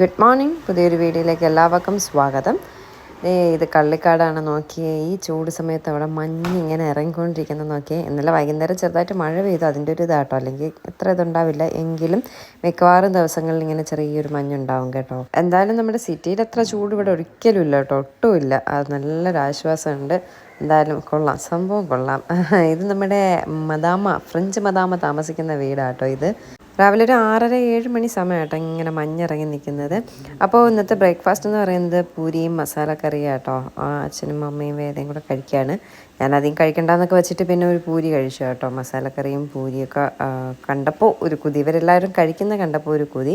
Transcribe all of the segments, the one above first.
Good morning. പുതിയൊരു വീഡിയോയിലേക്ക് എല്ലാവർക്കും സ്വാഗതം. ഇത് കള്ളിക്കാടാണ് നോക്കിയേ. ഈ ചൂട് സമയത്ത് അവിടെ മഞ്ഞ് ഇങ്ങനെ ഇറങ്ങിക്കൊണ്ടിരിക്കുന്നത് നോക്കിയേ. ഇന്നലെ വൈകുന്നേരം ചെറുതായിട്ട് മഴ പെയ്തു. അതിന്റെ ഒരു ഇതാട്ടോ. അല്ലെങ്കിൽ ഇത്ര ഇതുണ്ടാവില്ല. എങ്കിലും മിക്കവാറും ദിവസങ്ങളിൽ ഇങ്ങനെ ചെറിയൊരു മഞ്ഞുണ്ടാവും കേട്ടോ. എന്തായാലും നമ്മുടെ സിറ്റിയിൽ അത്ര ചൂട് ഇവിടെ ഒരിക്കലും ഇല്ല കേട്ടോ. ഒട്ടുമില്ല അത് നല്ലൊരു ആശ്വാസമുണ്ട്. എന്തായാലും കൊള്ളാം. സംഭവം കൊള്ളാം. ഇത് നമ്മുടെ മദാമ ഫ്രഞ്ച് മദാമ താമസിക്കുന്ന വീടാട്ടോ ഇത്. രാവിലെ ഒരു ആറര ഏഴ് മണി സമയമാട്ടോ ഇങ്ങനെ മഞ്ഞിറങ്ങി നിൽക്കുന്നത്. അപ്പോൾ ഇന്നത്തെ ബ്രേക്ക്ഫാസ്റ്റ് എന്ന് പറയുന്നത് പൂരിയും മസാലക്കറിയും കേട്ടോ അച്ഛനും അമ്മയും വേദയും കൂടെ കഴിക്കുകയാണ് ഞാൻ അധികം കഴിക്കണ്ടെന്നൊക്കെ വെച്ചിട്ട് പിന്നെ ഒരു പൂരി കഴിച്ചു കേട്ടോ. മസാലക്കറിയും പൂരിയൊക്കെ കണ്ടപ്പോൾ ഒരു കുതി. ഇവരെല്ലാവരും കഴിക്കുന്ന കണ്ടപ്പോൾ ഒരു കുതി.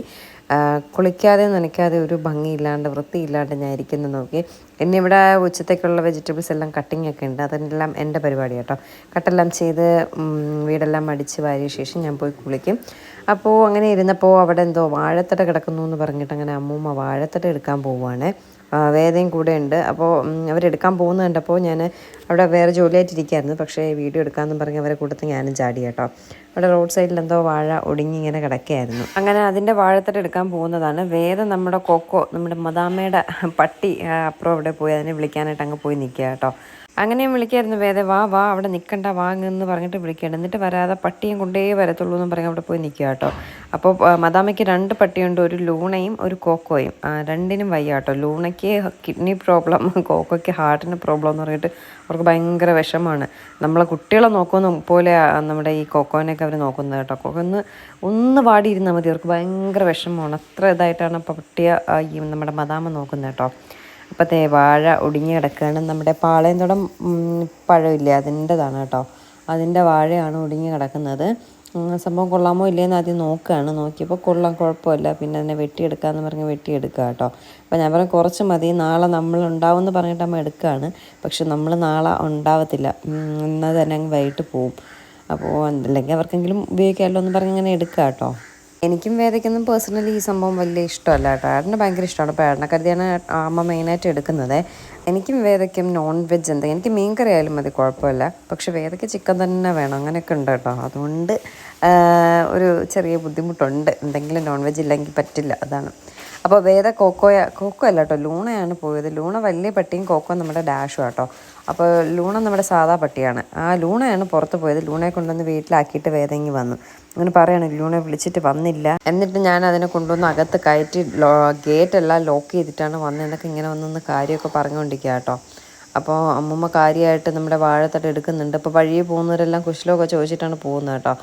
കുളിക്കാതെ നനയ്ക്കാതെ ഒരു ഭംഗിയില്ലാണ്ട് വൃത്തിയില്ലാണ്ട് ഞാൻ ഇരിക്കുന്നത് നോക്കി. എന്നെ ഇവിടെ ഉച്ചത്തേക്കുള്ള വെജിറ്റബിൾസ് എല്ലാം കട്ടിങ് ഒക്കെ ഉണ്ട്. അതെല്ലാം എന്റെ പരിപാടി കേട്ടോ. കട്ടെല്ലാം ചെയ്ത് വീടെല്ലാം അടിച്ച് വാരിയ ശേഷം ഞാൻ പോയി കുളിക്കും. അപ്പോൾ അങ്ങനെ ഇരുന്നപ്പോൾ അവിടെ എന്തോ വാഴത്തട കിടക്കുന്നു എന്ന് പറഞ്ഞിട്ട് അങ്ങനെ അമ്മൂമ്മ വാഴത്തട എടുക്കാൻ പോവുകയാണ് വേദയും കൂടെ ഉണ്ട്. അപ്പോൾ അവരെടുക്കാൻ പോകുന്ന കണ്ടപ്പോൾ ഞാൻ അവിടെ വേറെ ജോലിയായിട്ടിരിക്കുകയായിരുന്നു പക്ഷേ വീഡിയോ എടുക്കാമെന്ന് പറഞ്ഞ് അവരെ കൂട്ടത്ത് ഞാനും ചാടി കേട്ടോ. അവിടെ റോഡ് സൈഡിൽ എന്തോ വാഴ ഒടുങ്ങി ഇങ്ങനെ കിടക്കുകയായിരുന്നു. അങ്ങനെ അതിന്റെ വാഴത്തട എടുക്കാൻ പോകുന്നതാണ്. വേദം നമ്മുടെ കൊക്കോ നമ്മുടെ മദാമയുടെ പട്ടി അപ്പുറം അവിടെ പോയി അതിനെ വിളിക്കാനായിട്ട് അങ്ങ് പോയി നിൽക്കുക കേട്ടോ. അങ്ങനെയും വിളിക്കായിരുന്നു വേദ വാ വാ അവിടെ നിൽക്കണ്ട വാങ്ങെന്ന് പറഞ്ഞിട്ട് വിളിക്കണം. എന്നിട്ട് വരാതെ പട്ടിയും കൊണ്ടേ വരത്തുള്ളൂ എന്ന് പറഞ്ഞ് അവിടെ പോയി നിൽക്കുക കേട്ടോ. അപ്പോൾ മദാമയ്ക്ക് രണ്ട് പട്ടിയുണ്ട് ഒരു ലൂണയും ഒരു കോക്കോയും. രണ്ടിനും വയ്യ കേട്ടോ. ലൂണയ്ക്ക് കിഡ്നി പ്രോബ്ലം കോക്കോയ്ക്ക് ഹാർട്ടിന് പ്രോബ്ലം എന്ന് പറഞ്ഞിട്ട് അവർക്ക് ഭയങ്കര വിഷമമാണ്. നമ്മളെ കുട്ടികളെ നോക്കുന്ന പോലെ നമ്മുടെ ഈ കോക്കോനെയൊക്കെ അവർ നോക്കുന്നത് കേട്ടോ. കോക്കോ ഒന്ന് ഒന്ന് വാടിയിരുന്നാൽ മതി. അവർക്ക് ഭയങ്കര വിഷമമാണ്. അത്ര ഇതായിട്ടാണ് പട്ടിയ ഈ നമ്മുടെ മദാമ നോക്കുന്നത് കേട്ടോ. അപ്പോൾ വാഴ ഒടിഞ്ഞ് കിടക്കുകയാണ്. നമ്മുടെ പാളയംതോടം പഴമില്ലേ? അതിന്റെതാണ് കേട്ടോ. അതിന്റെ വാഴയാണ് ഒടിഞ്ഞ് കിടക്കുന്നത്. സംഭവം കൊള്ളാമോ ഇല്ലയെന്ന് ആദ്യം നോക്കുകയാണ്. നോക്കിയപ്പോൾ കൊള്ളാം കുഴപ്പമില്ല. പിന്നെ അതിനെ വെട്ടിയെടുക്കാമെന്ന് പറഞ്ഞ് വെട്ടിയെടുക്കുക കേട്ടോ. അപ്പോൾ ഞാൻ പറഞ്ഞു കുറച്ച് മതി. നാളെ നമ്മൾ ഉണ്ടാവുമെന്ന് പറഞ്ഞിട്ട് അമ്മ എടുക്കുകയാണ്. പക്ഷെ നമ്മൾ നാളെ ഉണ്ടാവത്തില്ല. എന്നാൽ തന്നെ അങ്ങ് വൈകിട്ട് പോവും. അപ്പോൾ അല്ലെങ്കിൽ അവർക്കെങ്കിലും ഉപയോഗിക്കാമല്ലോ എന്ന് പറഞ്ഞ് ഇങ്ങനെ എടുക്കുക കേട്ടോ. എനിക്കും വേദയ്ക്കൊന്നും പേഴ്സണലി ഈ സംഭവം വലിയ ഇഷ്ടമല്ല കേട്ടോ. ഏട്ടന് ഭയങ്കര ഇഷ്ടമാണ്. അപ്പോൾ ഏട്ടനെ കരുതിയാണ് അമ്മ മെയിനായിട്ട് എടുക്കുന്നത്. എനിക്കും വേദയ്ക്കും നോൺ വെജ് എന്താ എനിക്ക് മീൻ കറി ആയാലും മതി കുഴപ്പമില്ല. പക്ഷെ വേദയ്ക്ക് ചിക്കൻ തന്നെ വേണം. അങ്ങനെയൊക്കെ ഉണ്ട് കേട്ടോ. അതുകൊണ്ട് ഒരു ചെറിയ ബുദ്ധിമുട്ടുണ്ട്. എന്തെങ്കിലും നോൺ വെജ് ഇല്ലെങ്കിൽ പറ്റില്ല അതാണ്. അപ്പോൾ വേദ കോക്കോയ കോക്കോ അല്ല കേട്ടോ. ലൂണയാണ് പോയത്. ലൂണ വലിയ പട്ടിയും കോക്കോ നമ്മുടെ ഡാഷും കേട്ടോ അപ്പോൾ ലൂണ നമ്മുടെ സാധാ പട്ടിയാണ്. ആ ലൂണയാണ് പുറത്ത് പോയത്. ലൂണയെ കൊണ്ടുവന്ന് വീട്ടിലാക്കിയിട്ട് വേദങ്ങി വന്നു. അങ്ങനെ പറയണം ലൂണയെ വിളിച്ചിട്ട് വന്നില്ല. എന്നിട്ട് ഞാൻ അതിനെ കൊണ്ടുവന്ന് അകത്ത് കയറ്റി ലോ ഗേറ്റെല്ലാം ലോക്ക് ചെയ്തിട്ടാണ് വന്നതെന്നൊക്കെ ഇങ്ങനെ വന്നൊന്ന് കാര്യമൊക്കെ പറഞ്ഞുകൊണ്ടിരിക്കുക കേട്ടോ. അപ്പോൾ അമ്മൂമ്മ കാര്യമായിട്ട് നമ്മുടെ വാഴത്തട്ട് എടുക്കുന്നുണ്ട്. അപ്പോൾ വഴിയിൽ പോകുന്നവരെല്ലാം കുശലമൊക്കെ ചോദിച്ചിട്ടാണ് പോകുന്നത് കേട്ടോ.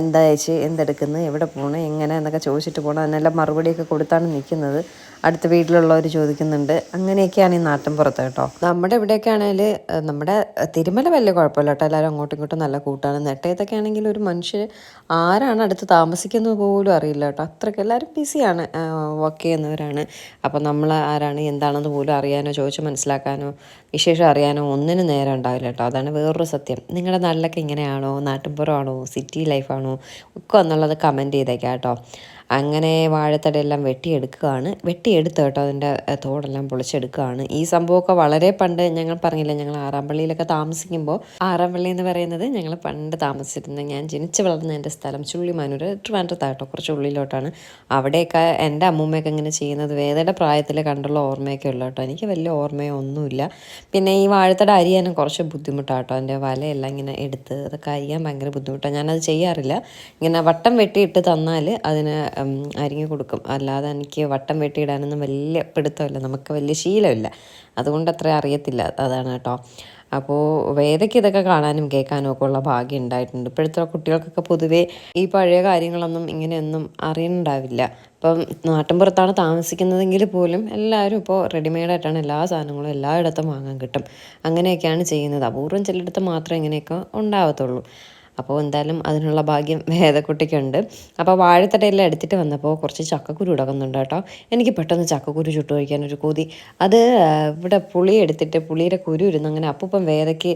എന്താ ചേച്ചി എന്തെടുക്കുന്നു എവിടെ പോകണം എങ്ങനെ എന്നൊക്കെ ചോദിച്ചിട്ട് പോകണം അതിനെല്ലാം മറുപടിയൊക്കെ കൊടുത്താണ് നിൽക്കുന്നത് അടുത്ത വീട്ടിലുള്ളവർ ചോദിക്കുന്നുണ്ട്. അങ്ങനെയൊക്കെയാണ് ഈ നാട്ടിൻപുറത്ത് കേട്ടോ. നമ്മുടെ ഇവിടെയൊക്കെ ആണെങ്കിൽ നമ്മുടെ തിരുമല വലിയ കുഴപ്പമില്ല കേട്ടോ എല്ലാവരും അങ്ങോട്ടും ഇങ്ങോട്ടും നല്ല കൂട്ടാണ്. നെട്ടയത്തൊക്കെ ആണെങ്കിൽ ഒരു മനുഷ്യർ ആരാണ് അടുത്ത് താമസിക്കുന്നത് പോലും അറിയില്ല കേട്ടോ. അത്രയ്ക്ക് എല്ലാവരും ബിസിയാണ് വർക്ക് ചെയ്യുന്നവരാണ്. അപ്പം നമ്മൾ ആരാണ് എന്താണെന്ന് പോലും അറിയാനോ ചോദിച്ച് മനസ്സിലാക്കാനോ വിശേഷം അറിയാനോ ഒന്നിനും നേരം ഉണ്ടാവില്ല കേട്ടോ. അതാണ് വേറൊരു സത്യം. നിങ്ങളുടെ നാട്ടിലൊക്കെ ഇങ്ങനെയാണോ? നാട്ടിൻപുറമാണോ? സിറ്റി ലൈഫാണോ ഒക്കെ എന്നുള്ളത് കമന്റ് ചെയ്തേക്കാം കേട്ടോ അങ്ങനെ വാഴത്തടയെല്ലാം വെട്ടിയെടുക്കുകയാണ്. വെട്ടിയെടുത്ത് കേട്ടോ അതിന്റെ തോടെല്ലാം പൊളിച്ചെടുക്കുകയാണ്. ഈ സംഭവമൊക്കെ വളരെ പണ്ട് ഞങ്ങൾ പറഞ്ഞില്ല ഞങ്ങൾ ആറാമ്പള്ളിയിലൊക്കെ താമസിക്കുമ്പോൾ ആറാമ്പള്ളി എന്ന് പറയുന്നത് ഞങ്ങൾ പണ്ട് താമസിച്ചിരുന്ന ഞാൻ ജനിച്ചു വളർന്ന എന്റെ സ്ഥലം ചുള്ളിമാനൂർ ട്രിവാൻഡ്രത്താട്ടോ കുറച്ച് ഉള്ളിലോട്ടാണ്. അവിടെയൊക്കെ എന്റെ അമ്മൂമ്മയൊക്കെ ഇങ്ങനെ ചെയ്യുന്നത് വേദയുടെ പ്രായത്തിൽ കണ്ടുള്ള ഓർമ്മയൊക്കെ ഉള്ളു കേട്ടോ എനിക്ക് വലിയ ഓർമ്മയോ ഒന്നുമില്ല പിന്നെ ഈ വാഴത്തട അരിയാനും കുറച്ച് ബുദ്ധിമുട്ടാട്ടോ. എന്റെ വലയെല്ലാം ഇങ്ങനെ എടുത്ത് അതൊക്കെ അരിയാൻ ഭയങ്കര ബുദ്ധിമുട്ടാണ്. ഞാനത് ചെയ്യാറില്ല. ഇങ്ങനെ വട്ടം വെട്ടിയിട്ട് തന്നാൽ അതിന് അരിഞ്ഞു കൊടുക്കും. അല്ലാതെ എനിക്ക് വട്ടം വെട്ടിയിടാനൊന്നും വലിയ പിടുത്തമില്ല. നമുക്ക് വലിയ ശീലമില്ല. അതുകൊണ്ട് അത്ര അറിയത്തില്ല. അതാണ് കേട്ടോ. അപ്പോൾ വേദയ്ക്ക് ഇതൊക്കെ കാണാനും കേൾക്കാനും ഒക്കെ ഉള്ള ഭാഗ്യം ഉണ്ടായിട്ടുണ്ട്. ഇപ്പോഴത്തെ കുട്ടികൾക്കൊക്കെ പൊതുവേ ഈ പഴയ കാര്യങ്ങളൊന്നും ഇങ്ങനെയൊന്നും അറിയുന്നുണ്ടാവില്ല ഇപ്പം നാട്ടിൻപുറത്താണ് താമസിക്കുന്നതെങ്കിൽ പോലും എല്ലാവരും ഇപ്പോൾ റെഡിമെയ്ഡായിട്ടാണ് എല്ലാ സാധനങ്ങളും എല്ലായിടത്തും വാങ്ങാൻ കിട്ടും. അങ്ങനെയൊക്കെയാണ് ചെയ്യുന്നത്. അപൂർവം ചിലയിടത്ത് മാത്രമേ ഇങ്ങനെയൊക്കെ ഉണ്ടാവത്തുള്ളൂ. അപ്പോൾ എന്തായാലും അതിനുള്ള ഭാഗ്യം വേദക്കുട്ടിക്കുണ്ട്. അപ്പോൾ വാഴത്തടയെല്ലാം എടുത്തിട്ട് വന്നപ്പോൾ കുറച്ച് ചക്കക്കുരു ഇടകുന്നുണ്ട് കേട്ടോ. എനിക്ക് പെട്ടെന്ന് ചക്കക്കുരു ചുട്ടു കഴിക്കാനൊരു കൊതി. അത് ഇവിടെ പുളി എടുത്തിട്ട് പുളിയുടെ കുരു ഇരുന്ന് അങ്ങനെ അപ്പം വേദയ്ക്ക്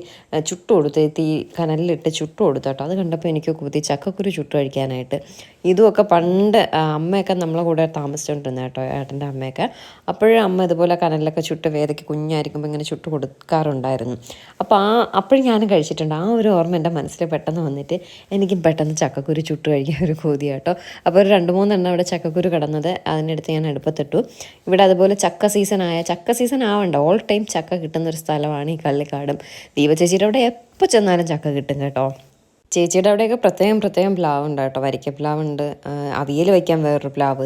ചുട്ടു കൊടുത്ത് തീ കനലിലിട്ട് ചുട്ടു കൊടുത്തു കേട്ടോ. അത് കണ്ടപ്പോൾ എനിക്ക് കൊതി ചക്കക്കുരു ചുട്ടു കഴിക്കാനായിട്ട്. ഇതുമൊക്കെ പണ്ട് അമ്മയൊക്കെ നമ്മളെ കൂടെ താമസിച്ചുകൊണ്ടിരുന്ന കേട്ടോ ഏട്ടന്റെ അമ്മയൊക്കെ. അപ്പോഴും അമ്മ ഇതുപോലെ കനലിലൊക്കെ ചുട്ട് വേദയ്ക്ക് കുഞ്ഞായിരിക്കുമ്പോൾ ഇങ്ങനെ ചുട്ട് കൊടുക്കാറുണ്ടായിരുന്നു. അപ്പോൾ ആ അപ്പോഴും ഞാനും കഴിച്ചിട്ടുണ്ട്. ആ ഒരു ഓർമ്മ എന്റെ മനസ്സിൽ പെട്ടെന്ന് വന്നിട്ട് എനിക്ക് പെട്ടെന്ന് ചക്കക്കുരു ചുട്ട് കഴിക്കാൻ ഒരു കൊതി കേട്ടോ അപ്പോൾ ഒരു രണ്ട് മൂന്നെണ്ണം ഇവിടെ ചക്കക്കുരു കിടന്നത് അതിനടുത്ത് ഞാൻ അടുപ്പത്തിട്ടു. ഇവിടെ അതുപോലെ ചക്ക സീസൺ ആയ ചക്ക സീസൺ ആവണ്ട. ഓൾ ടൈം ചക്ക കിട്ടുന്ന ഒരു സ്ഥലമാണ് ഈ കള്ളിക്കാടും. ദീപ ചേച്ചിയുടെ അവിടെ എപ്പോൾ ചെന്നാലും ചക്ക കിട്ടും കേട്ടോ. ചേച്ചിയുടെ അവിടെയൊക്കെ പ്രത്യേകം പ്രത്യേകം പ്ലാവ് ഉണ്ട് കേട്ടോ. വരിക്ക പ്ലാവ് ഉണ്ട് അവിയൽ വയ്ക്കാൻ വേറൊരു പ്ലാവ്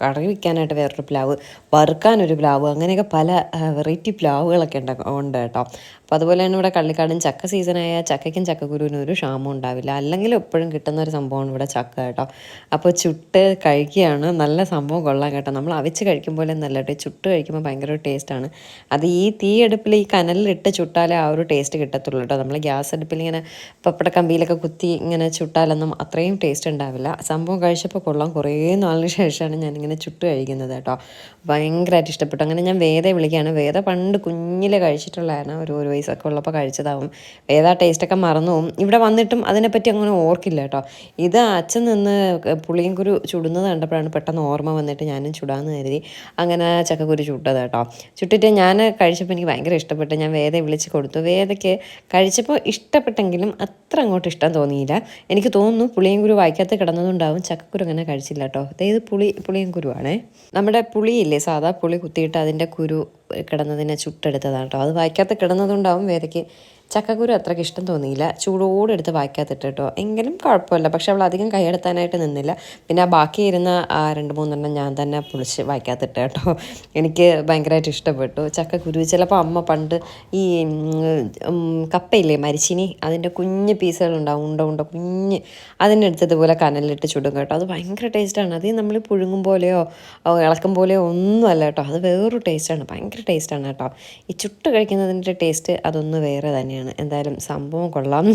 കറി വയ്ക്കാനായിട്ട് വേറൊരു പ്ലാവ് വറുക്കാനൊരു പ്ലാവ് അങ്ങനെയൊക്കെ പല വെറൈറ്റി പ്ലാവുകളൊക്കെ ഉണ്ട് ഉണ്ട് കേട്ടോ. അപ്പോൾ അതുപോലെ തന്നെ ഇവിടെ കള്ളിക്കാടും ചക്ക സീസണായ ചക്കയ്ക്കും ചക്കക്കുരുവിനും ഒരു ക്ഷാമം ഉണ്ടാവില്ല. അല്ലെങ്കിൽ എപ്പോഴും കിട്ടുന്ന ഒരു സംഭവമാണ് ഇവിടെ ചക്ക കേട്ടോ. അപ്പോൾ ചുട്ട് കഴിക്കുകയാണ്. നല്ല സംഭവം കൊള്ളാം കേട്ടോ. നമ്മൾ അവിച്ച് കഴിക്കുമ്പോൾ നല്ല കേട്ടോ ചുട്ട് കഴിക്കുമ്പോൾ ഭയങ്കര ഒരു ടേസ്റ്റാണ് അത് ഈ തീ അടുപ്പിൽ ഈ കനലിലിട്ട് ചുട്ടാലേ ആ ഒരു ടേസ്റ്റ് കിട്ടത്തുള്ളൂ കേട്ടോ. നമ്മൾ ഗ്യാസ് അടുപ്പിൽ ഇങ്ങനെ പപ്പട കമ്പിയിലൊക്കെ കുത്തി ഇങ്ങനെ ചുട്ടാലൊന്നും അത്രയും ടേസ്റ്റ് ഉണ്ടാവില്ല. സംഭവം കഴിച്ചപ്പോൾ കൊള്ളാം. കുറേ നാളിന് ശേഷമാണ് ഞാനിങ്ങനെ ചുട്ട് കഴിക്കുന്നത് കേട്ടോ. ഭയങ്കരമായിട്ട് ഇഷ്ടപ്പെട്ടു. അങ്ങനെ ഞാൻ വേദ വിളിക്കുകയാണ്. വേദ പണ്ട് കുഞ്ഞിലെ കഴിച്ചിട്ടുള്ളതാണ് ഒരു ഒരു വയസ്സൊക്കെ ഉള്ളപ്പോൾ കഴിച്ചതാവും. ഏതാ ടേസ്റ്റൊക്കെ മറന്നു പോകും ഇവിടെ വന്നിട്ടും അതിനെപ്പറ്റി അങ്ങനെ ഓർക്കില്ല കേട്ടോ. ഇത് അച്ഛൻ നിന്ന് പുളിയും കുരു ചുടുന്നത് കണ്ടപ്പോഴാണ് പെട്ടെന്ന് ഓർമ്മ വന്നിട്ട് ഞാനും ചുടാന്ന് കരുതി. അങ്ങനെ ചക്കക്കുരു ചുട്ടത് കേട്ടോ. ചുട്ടിട്ട് ഞാൻ കഴിച്ചപ്പോൾ എനിക്ക് ഭയങ്കര ഇഷ്ടപ്പെട്ടു. ഞാൻ വേദയെ വിളിച്ച് കൊടുത്തു. വേദയ്ക്ക് കഴിച്ചപ്പോൾ ഇഷ്ടപ്പെട്ടെങ്കിലും അത്ര അങ്ങോട്ട് ഇഷ്ടം തോന്നിയില്ല. എനിക്ക് തോന്നുന്നു പുളിയും കുരു വായിക്കാത്ത കിടന്നതുകൊണ്ടാവും ചക്കക്കുരു അങ്ങനെ കഴിച്ചില്ല കേട്ടോ. അതായത് പുളി പുളിയും കുരുവാണേ. നമ്മുടെ പുളിയില്ലേ? സാധാ പുളി കുത്തിയിട്ട് അതിന്റെ കുരു കിടന്നതിനെ ചുട്ടെടുത്തതാണ് കേട്ടോ. അത് വായിക്കാത്ത കിടന്നതുകൊണ്ടാവും വേദയ്ക്ക് ചക്കക്കുരു അത്രയ്ക്ക് ഇഷ്ടം തോന്നിയില്ല. ചൂടോടെ എടുത്ത് വായിക്കാത്തിട്ട് കേട്ടോ. എങ്കിലും കുഴപ്പമില്ല. പക്ഷെ അവൾ അധികം കൈയെടുത്താനായിട്ട് നിന്നില്ല. പിന്നെ ആ ബാക്കി ഇരുന്ന ആ രണ്ട് മൂന്നെണ്ണം ഞാൻ തന്നെ പൊളിച്ച് വായിക്കാത്തിട്ട് കേട്ടോ. എനിക്ക് ഭയങ്കരമായിട്ട് ഇഷ്ടപ്പെട്ടു. ചക്കക്കുരു ചിലപ്പോൾ അമ്മ പണ്ട് ഈ കപ്പയില്ലേ മരിച്ചിനി? അതിന്റെ കുഞ്ഞ് പീസുകളുണ്ടാവും ഉണ്ട ഉണ്ട കുഞ്ഞ്. അതിനെടുത്തതുപോലെ കനലിട്ട് ചുടും കേട്ടോ. അത് ഭയങ്കര ടേസ്റ്റാണ് അത് നമ്മൾ പുഴുങ്ങും പോലെയോ ഇളക്കും പോലെയോ ഒന്നുമല്ല കേട്ടോ. അത് വേറൊരു ടേസ്റ്റാണ് ഭയങ്കര ടേസ്റ്റാണ് കേട്ടോ. ഈ ചുട്ട് കഴിക്കുന്നതിന്റെ ടേസ്റ്റ് അതൊന്ന് വേറെ തന്നെയാണ്. എന്തായാലും സംഭവം കൊള്ളാം.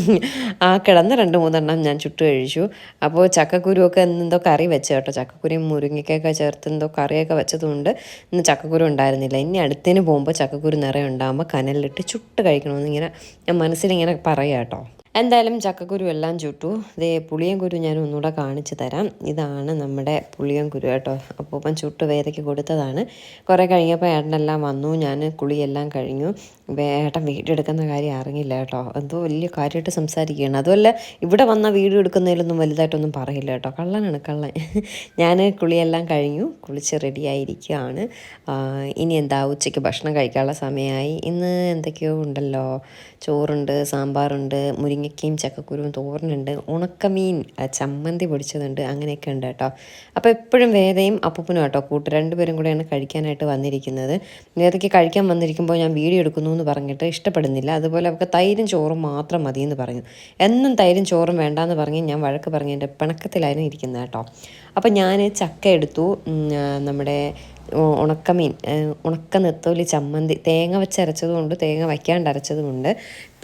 ആ കിടന്ന രണ്ട് മൂന്നെണ്ണം ഞാൻ ചുട്ടു കഴിച്ചു. അപ്പോൾ ചക്കക്കുരുവൊക്കെ എന്തോ കറി വെച്ച കേട്ടോ. ചക്കക്കുരുയും മുരിങ്ങയ്ക്കൊക്കെ ചേർത്ത് എന്തോ കറിയൊക്കെ വെച്ചതുകൊണ്ട് ഇന്ന് ചക്കക്കുരു ഉണ്ടായിരുന്നില്ല. ഇനി അടുത്തതിന് പോകുമ്പോൾ ചക്കക്കുരു നിറയെ ഉണ്ടാകുമ്പോൾ കനലിലിട്ട് ചുട്ട് കഴിക്കണമെന്ന് ഇങ്ങനെ ഞാൻ മനസ്സിലിങ്ങനെ പറയാം കേട്ടോ. എന്തായാലും ചക്കക്കുരു എല്ലാം ചുട്ടു. ഇതേ പുളിയൻ കുരു ഞാൻ ഒന്നുകൂടെ കാണിച്ചു തരാം. ഇതാണ് നമ്മുടെ പുളിയൻ കുരു കേട്ടോ. അപ്പൂപ്പൻ ചുട്ട് വേദയ്ക്ക് കൊടുത്തതാണ്. കുറേ കഴിഞ്ഞപ്പോൾ ഏട്ടനെല്ലാം വന്നു. ഞാൻ കുളിയെല്ലാം കഴിഞ്ഞു. ഏട്ടൻ വീഡിയോ എടുക്കുന്ന കാര്യം അറിഞ്ഞില്ല കേട്ടോ. എന്തോ വലിയ കാര്യമായിട്ട് സംസാരിക്കുകയാണ്. അതുമല്ല ഇവിടെ വന്ന വീട് എടുക്കുന്നതിലൊന്നും വലുതായിട്ടൊന്നും പറയില്ല കേട്ടോ. കള്ളനാണ് കള്ളൻ. ഞാൻ കുളിയെല്ലാം കഴിഞ്ഞു. കുളിച്ച് റെഡിയായിരിക്കുകയാണ്. ഇനി എന്താ ഉച്ചയ്ക്ക് ഭക്ഷണം കഴിക്കാനുള്ള സമയമായി. ഇന്ന് എന്തൊക്കെയോ ഉണ്ടല്ലോ. ചോറുണ്ട് സാമ്പാറുണ്ട് മുരിങ്ങയ്ക്കയും ചക്കക്കുരുവും തോരനുണ്ട്. ഉണക്കമീൻ ചമ്മന്തി പൊടിച്ചതുണ്ട്. അങ്ങനെയൊക്കെ ഉണ്ട് കേട്ടോ. അപ്പോൾ എപ്പോഴും വേദയും അപ്പൂപ്പനും കേട്ടോ കൂട്ട് രണ്ടുപേരും കൂടെയാണ് കഴിക്കാനായിട്ട് വന്നിരിക്കുന്നത്. വേദയ്ക്ക് കഴിക്കാൻ വന്നിരിക്കുമ്പോൾ ഞാൻ വീഡിയോ എടുക്കുന്നു എന്ന് പറഞ്ഞിട്ട് ഇഷ്ടപ്പെടുന്നില്ല. അതുപോലെ അവർക്ക് തൈരും ചോറും മാത്രം മതി എന്ന് പറഞ്ഞു. എന്നും തൈരും ചോറും വേണ്ടാന്ന് പറഞ്ഞ് ഞാൻ വഴക്ക് പറഞ്ഞ് എന്റെ പിണക്കത്തിലായിരുന്നു ഇരിക്കുന്നത് കേട്ടോ. അപ്പോൾ ഞാൻ ചക്ക എടുത്തു. നമ്മുടെ ഉണക്കമീൻ ഉണക്ക നെത്തോലി ചമ്മന്തി തേങ്ങ വെച്ചരച്ചതുമുണ്ട് തേങ്ങ വയ്ക്കാണ്ട് അരച്ചതുമുണ്ട്.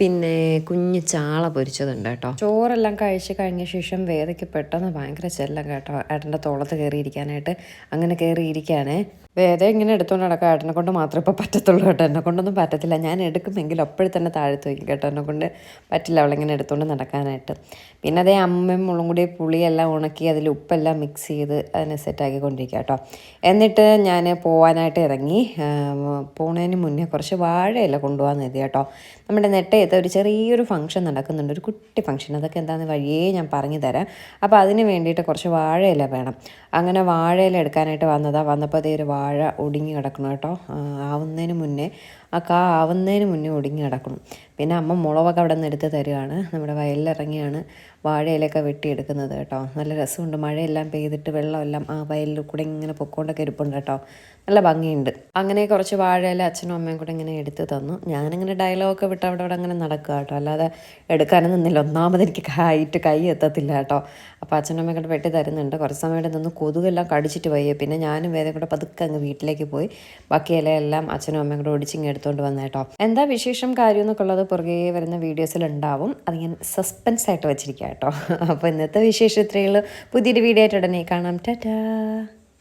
പിന്നെ കുഞ്ഞ് ചാള പൊരിച്ചതുണ്ട് കേട്ടോ. ചോറെല്ലാം കഴിച്ച് കഴിഞ്ഞ ശേഷം വേദയ്ക്ക് പെട്ടെന്ന് ഭയങ്കര ചെല്ലം കേട്ടോ. ഏട്ടന്റെ തോളത്ത് കയറിയിരിക്കാനായിട്ട് അങ്ങനെ കയറിയിരിക്കുകയാണേ വേദ ഇങ്ങനെ എടുത്തുകൊണ്ട് നടക്കാം. ഏട്ടനെ കൊണ്ട് മാത്രമേ ഇപ്പോൾ പറ്റത്തുള്ളൂ കേട്ടോ. എന്നെ കൊണ്ടൊന്നും പറ്റത്തില്ല. ഞാൻ എടുക്കുമെങ്കിൽ അപ്പോഴും തന്നെ താഴത്ത് വയ്ക്കും കേട്ടോ. എന്നെ കൊണ്ട് പറ്റില്ല അവളിങ്ങനെ എടുത്തുകൊണ്ട് നടക്കാനായിട്ട്. പിന്നെ അതേ അമ്മയും മുളും കൂടി പുളിയെല്ലാം ഉണക്കി അതിൽ ഉപ്പെല്ലാം മിക്സ് ചെയ്ത് അതിനെ സെറ്റാക്കി കൊണ്ടിരിക്കുക കേട്ടോ. എന്നിട്ട് ഞാൻ പോകാനായിട്ട് ഇറങ്ങി. പോണതിന് മുന്നേ കുറച്ച് വാഴയില കൊണ്ടുപോകാൻ എഴുതി കേട്ടോ. നമ്മുടെ നെട്ടയത്ത് ഒരു ചെറിയൊരു ഫംഗ്ഷൻ നടക്കുന്നുണ്ട്. ഒരു കുട്ടി ഫംഗ്ഷൻ അതൊക്കെ എന്താണെന്ന് വഴിയേ ഞാൻ പറഞ്ഞു തരാം. അപ്പോൾ അതിന് വേണ്ടിയിട്ട് കുറച്ച് വാഴയില വേണം. അങ്ങനെ വാഴയില എടുക്കാനായിട്ട് വന്നതാണ് വന്നപ്പോൾ അതേ ഒരു വാഴ ഒടുങ്ങി കിടക്കണം കേട്ടോ. ആവുന്നതിന് മുന്നേ ആ കാ ആവുന്നതിന് മുന്നേ ഒടുങ്ങി കിടക്കണം. പിന്നെ അമ്മ മുളകൊക്കെ അവിടെ നിന്ന് എടുത്ത് തരികയാണ് നമ്മുടെ വയലിലിറങ്ങിയാണ്. വാഴയിലൊക്കെ വെട്ടിയെടുക്കുന്നത് കേട്ടോ. നല്ല രസമുണ്ട്. മഴയെല്ലാം പെയ്തിട്ട് വെള്ളമെല്ലാം ആ വയലിൽ കൂടെ ഇങ്ങനെ പൊക്കോണ്ടൊക്കെ ഇരിപ്പുണ്ട് കേട്ടോ. നല്ല ഭംഗിയുണ്ട്. അങ്ങനെ കുറച്ച് വാഴയില അച്ഛനും അമ്മയും കൂടെ ഇങ്ങനെ എടുത്തു തന്നു. ഞാനിങ്ങനെ ഡയലോഗൊക്കെ വിട്ട് അവിടെ അവിടെ അങ്ങനെ നടക്കുക കേട്ടോ. അല്ലാതെ എടുക്കാനും നിന്നില്ല. ഒന്നാമത് എനിക്ക് ഹൈറ്റ് കൈ എത്തത്തില്ല കേട്ടോ. അപ്പോൾ അച്ഛനും അമ്മയും കൂടെ വെട്ടി തരുന്നുണ്ട്. കുറച്ച് സമയം നിന്ന് കൊതുകെല്ലാം കടിച്ചിട്ട് പോയി പിന്നെ ഞാനും വേദന കൂടെ പതുക്കെ അങ്ങ് വീട്ടിലേക്ക് പോയി. ബാക്കി ഇലയെല്ലാം അച്ഛനും അമ്മയും കൂടെ ഒടിച്ചിങ്ങ് എടുത്തുകൊണ്ട് വന്നേ കേട്ടോ. എന്താ വിശേഷം? കാര്യം എന്നൊക്കെ ഉള്ളത് പുറകെ വരുന്ന വീഡിയോസിൽ ഉണ്ടാവും. അത് ഞാൻ സസ്പെൻസ് ആയിട്ട് വെച്ചിരിക്കുക കേട്ടോ. അപ്പോൾ ഇന്നത്തെ വിശേഷം പുതിയൊരു വീഡിയോ ആയിട്ട് ഉടനെ കാണാം. ടാറ്റാ.